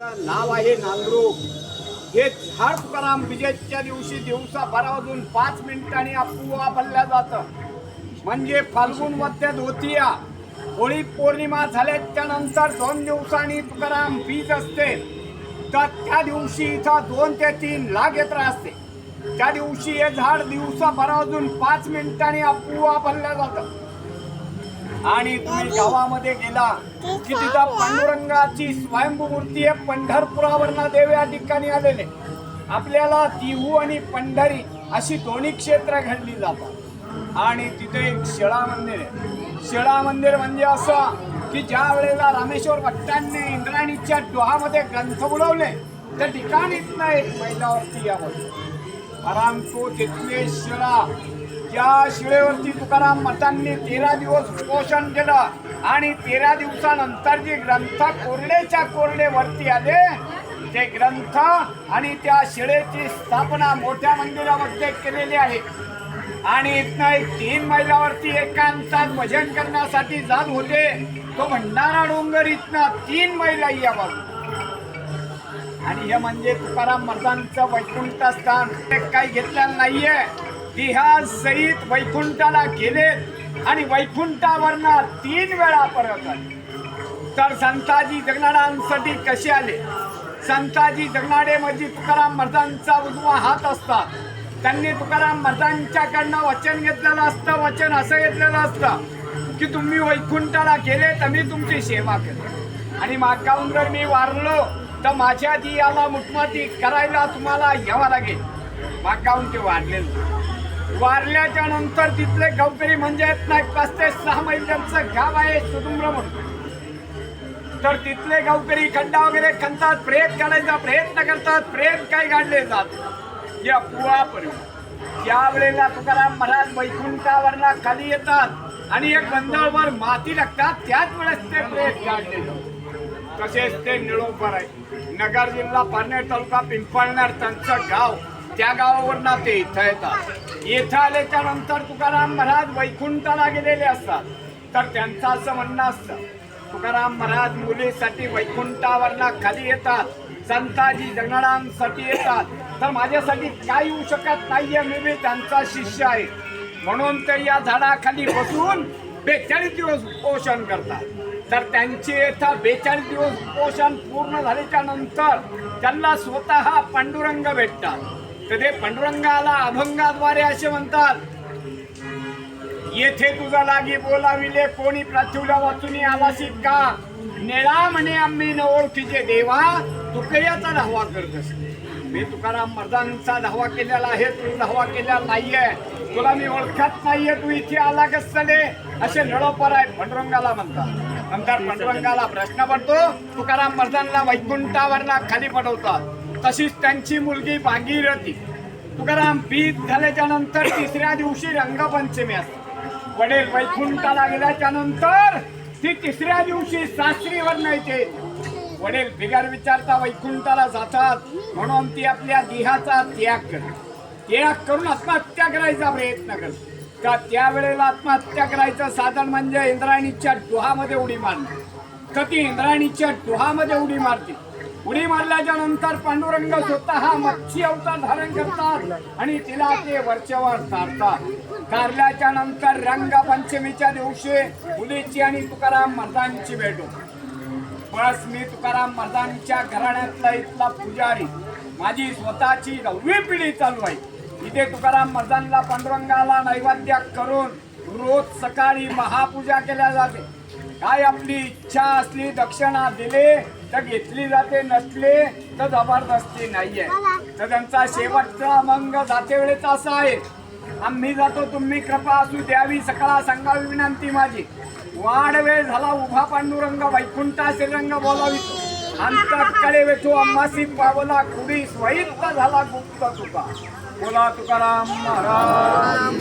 नाव आहे नांगरू. हे झाड तुकाराम विजयच्या दिवशी दिवसा बारा वाजून पाच मिनिटांनी अपुवा भरल्या जातं. म्हणजे फाल्गुन मध्य धोतिया. होळी पौर्णिमा झाल्याच्यानंतर दोन दिवसांनी तुकाराम बीज असते. तर त्या दिवशी इथं दोन ते तीन लाख यात्रा असते. त्या दिवशी हे झाड दिवसा बारा वाजून पाच मिनिटांनी अपुवा भरल्या जातं. आणि तुम्ही गावामध्ये गेला की तिथं पांडुरंगाची स्वयंभू मूर्ती आहे पंढरपुरावरनं देव या ठिकाणी आलेले. आपल्याला तिहू आणि पंढरी अशी दोन्ही क्षेत्र घडली जातात. आणि तिथे एक शिळा मंदिर आहे. शिळा मंदिर म्हणजे असं की ज्या वेळेला रामेश्वर भट्टांनी इंद्राणीच्या डोहामध्ये ग्रंथ बुडवले त्या ठिकाणीच ना एक महिलावरती यावं परंतु तिथले शिळा ज्या शिळेवरती तुकाराम मठांनी तेरा दिवस उपोषण केलं आणि तेरा दिवसानंतर जे ग्रंथ कोरडेच्या कोरडे वरती आले ते ग्रंथ आणि त्या शिळेची स्थापना मोठ्या मंदिरामध्ये केलेली आहे. आणि इथनं एक तीन मैलावरती एकांतात भजन करण्यासाठी जात होते. तो भंडारा डोंगर इथनं तीन मैला या बाजू आणि हे म्हणजे तुकाराम मतांचं वैकुंठ स्थान ते काही घेतलेलं नाहीये. ह्या सहित वैकुंठाला गेले आणि वैकुंठावरनं तीन वेळा परत आले. तर संताजी जगनाडांसाठी कसे आले? संताजी जगनाडे म्हणजे तुकाराम महाराजांचा उजवा हात असतात त्यांनी तुकाराम महाराजांच्याकडनं वचन घेतलेलं असतं वचन असं घेतलेलं असतं की तुम्ही वैकुंठाला गेले तर मी तुमची सेवा केली आणि मागाहून जर मी वारलो तर माझ्या दियाला मुठमाती करायला तुम्हाला यावं लागेल. मागाहून ते वारलेलं वारल्याच्या नंतर तिथले गावकरी म्हणजे आहेत ना पाच ते सहा महिन्यांचं गाव आहे सुदुम्र म्हणून. तर तिथले गावकरी खड्डा वगैरे खणतात प्रेत काढायचा प्रयत्न करतात प्रेत काय काढले जात? या पुळापर्यंत ज्या वेळेला तुकाराम महाराज वैकुंठावरला खाली येतात आणि एक बंदळवर माती लागतात त्याच वेळेस ते प्रेत काढले जातात. तसेच ते निळोपर आहे नगर जिल्हा पारनेर तालुका पिंपळनेर त्यांचं गाव. त्या गावावरनं ते इथं येतात. इथं आल्याच्यानंतर तुकाराम महाराज वैकुंठाला गेलेले असतात. तर त्यांचं असं म्हणणं असतं तुकाराम महाराज मुलीसाठी वैकुंठावरला खाली येतात संताजी जगणारांसाठी येतात. तर माझ्यासाठी काय येऊ शकत नाहीये मी मी त्यांचा शिष्य आहे. म्हणून ते या झाडाखाली बसून बेचाळीस दिवस उपोषण करतात. तर त्यांचे येथं बेचाळीस दिवस उपोषण पूर्ण झाल्याच्यानंतर त्यांना स्वतः पांडुरंग भेटतात. तर ते पांडुरंगाला अभंगाद्वारे असे म्हणतात येथे तुझा लागी बोलाविले कोणी प्राचुल्या वाचून आलासी का नेळा म्हणे आम्ही न ओळखीचे देवा तुकयाचा धावा करत असते. मी तुकाराम मर्दांचा धावा केलेला आहे तू धावा केलेला नाहीये. तुला मी ओळखत नाहीये तू इथे आला कसले असे नळोपर आहे पांडुरंगाला म्हणतात. नंतर पांडुरंगाला प्रश्न पडतो तुकाराम मर्दांना वैकुंठावरला खाली पडवतात. तशीच त्यांची मुलगी भागीरथी तुकाराम बीज झाल्याच्यानंतर तिसऱ्या दिवशी रंगपंचमी असते. वडील वैकुंठाला गेल्याच्यानंतर ती तिसऱ्या दिवशी सासरीवर येते वडील बिगर विचारता वैकुंठाला जातात म्हणून ती आपल्या देहाचा त्याग करते. त्याग करून आत्महत्या करायचा प्रयत्न करते. का त्यावेळेला आत्महत्या करायचं साधन म्हणजे इंद्रायणीच्या डोहामध्ये उडी मारणे. तर ती इंद्रायणीच्या डोहामध्ये उडी मारते? उडी मारल्याच्या नंतर पांडुरंग स्वतः मच्छी अवतार धारण करतात आणि तिला ते वरच्यावर तारतात कारल्याच्या नंतर रंगपंचमीच्या दिवशी मुलीची आणि तुकाराम महाराजांची भेट होते. बस मी तुकाराम महाराजांच्या घराण्यातला इथला पुजारी. माझी स्वतःची नववी पिढी चालू आहे. इथे तुकाराम महाराजांना पांडुरंगाला नैवेद्य करून रोज सकाळी महापूजा केल्या जाते. काय आपली इच्छा असली दक्षिणा दिले तर घेतली जाते नसले तर जबरदस्ती नाहीये. तर त्यांचा शेवटचा अमंग जाते वेळेचा असा आहे. आम्ही जातो तुम्ही कृपा असू द्यावी सकाळ सांगावी विनंती माझी. वाढ वेळ झाला उभा पांडुरंग वैकुंठा श्रीरंग बोलावी. अंतकडे वेठो अम्मासी पावला कुडी स्वैत झाला गुप्त तुका. बोला तुकाराम महाराज.